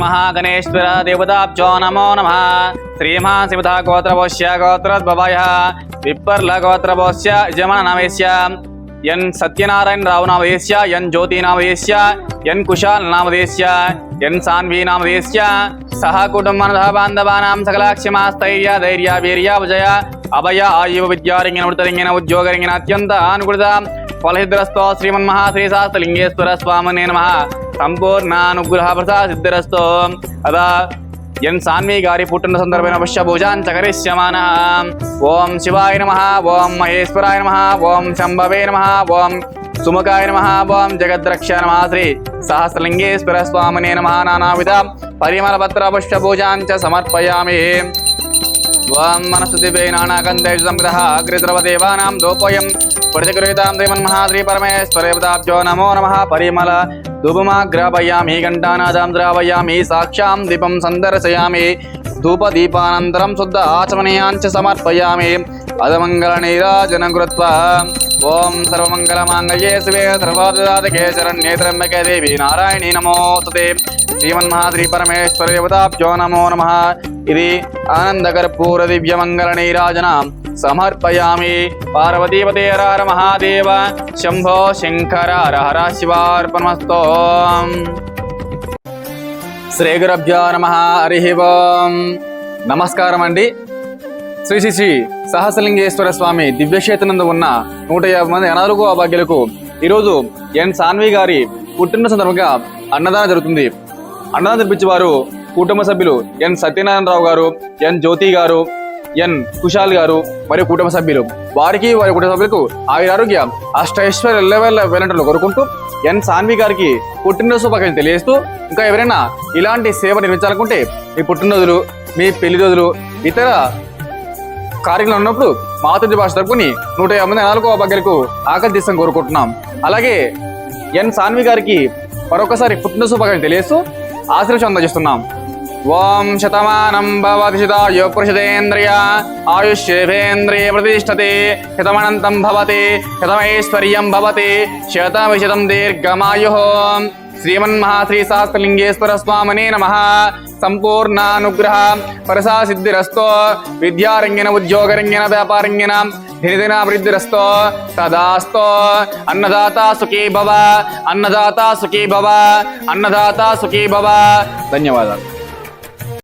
మహాగణేశ్వర దేవతాభ్యో నమో నమ శ్రీమహాశివత గోత్రవోశ్య గోత్రోద్భవయ విప్పర్ల గోత్రవోశ్య యజమన నవేశ్య ఎన్ సత్యనారాయణ రావు నామదేశ్య ఎన్ జ్యోతి నామదేశ్య ఎన్ కుశాల్ నామదేశ్య ఎన్ సాన్వి నామదేశ్య సహ కుటుంబ బాంధవానాం సకలాక్షమాస్థైర్య ధైర్య వీర్య విజయ అభయ ఆయువ విద్యారింగిన సంపూర్ణానుగ్రహ ప్రసాద సిద్ధిరస్తో అదా ఎన్ సాన్వి గారి పుట్టిన సందర్భమైన పుష్య పూజాన్ చకరిష్యమాన ఓం శివాయ నమ ఓం మహేశ్వరాయ నమ ఓం శంభవే నమ ఓం సుముఖాయ నమ ఓం జగద్రక్ష నమ శ్రీ సహస్రలింగేశ్వర స్వామినే నమ నానావిధ పరిమళ పత్ర పుష్య పూజాన్ చ సమర్పయామి ఓం మనస్తుతిభే నానాకందేషు సంగ్రహ అగ్రిద్రవ దేవానాం దోపయం ప్రతిగృహీతాం శ్రీమన్మహాశ్రీ పరమేశ్వరేవతాభ్యో నమో నమ పరిమళ ధూపమాగ్రాపయామి ఘంటానాదాం ద్రావయామి సాక్షాం దీపం సందర్శయామి ధూపదీపానంతరం శుద్ధ ఆచమనీయాంచ సమర్పయామి అదమంగళ నీరాజనం కృత్వా ఓం సర్వమంగళమాంగళ్యే శివే సర్వాదాతకే శరణ్యే త్రయంబకే దేవి నారాయణీ నమోస్తుతే శ్రీమన్మహాశ్రీ పరమేశ్వర దేవతాభ్యో నమో నమ ఇది ఆనందకర్పూర దివ్యమంగళ నీరాజన సమర్పయామి. పార్వతీపతేరార మహాదేవ. శంభో శంకర హర శివార్పణమస్తో. శ్రీ గురభ్యో నమ. హరి ఓం. నమస్కారం అండి శ్రీ శ్రీ శ్రీ సహస్రలింగేశ్వర స్వామి దివ్యక్షేత్రనందు ఉన్న నూట యాభై మంది అనాథులకు అభాగ్యులకు ఈరోజు ఎన్ సాన్వి గారి పుట్టిన సందర్భంగా అన్నదానం జరుగుతుంది. అన్నదానం జరిపించే వారు కుటుంబ సభ్యులు ఎన్ సత్యనారాయణరావు గారు ఎన్ జ్యోతి గారు ఎన్. కుశాల్ గారు మరియు కుటుంబ సభ్యులు. వారికి వారి కుటుంబ సభ్యులకు ఆయుర ఆరోగ్య అష్టైశ్వర్య ఎల్లవేళ్ళ వేలంటలు కోరుకుంటూ ఎన్. సాన్వి గారికి పుట్టినరోజు శుభాకాంక్షలు తెలియజేస్తూ ఇంకా ఎవరైనా ఇలాంటి సేవ నిర్మించాలనుకుంటే మీ పుట్టినరోజులు మీ పెళ్ళి రోజులు ఇతర కార్యక్రమం ఉన్నప్పుడు మాతృ భాష తరపుని నూట యాభై మంది నాలుగో భాగ్యాలకు ఆకలి కోరుకుంటున్నాం. అలాగే ఎన్. సాన్వి గారికి మరొకసారి పుట్టిన శుభాకాంక్షలు తెలియజేస్తూ ఆశీర్వచనం అందజేస్తున్నాం. ఓం శతమానం భవతి పురుషదేంద్రియ ఆయుష్యేభేంద్రియ ప్రతిష్టతి శతమనంతం భవతి శతమైశ్వర్యం భవతి శతమిషతం దీర్ఘమాయు. శ్రీమన్మహాశ్రీ శాస్త్రలింగేశ్వర స్వామినే నమ. సంపూర్ణానుగ్రహ పరసా సిద్ధిరస్తో విద్యారంగిన ఉద్యోగరంగిన వ్యాపారంగిన దినదినాభివృద్ధిరస్తో తదాస్తో అన్నదాత సుఖీ భవ అన్నదాత సుఖీ భవ అన్నదాత సుఖీ భవ. ధన్యవాదాలు.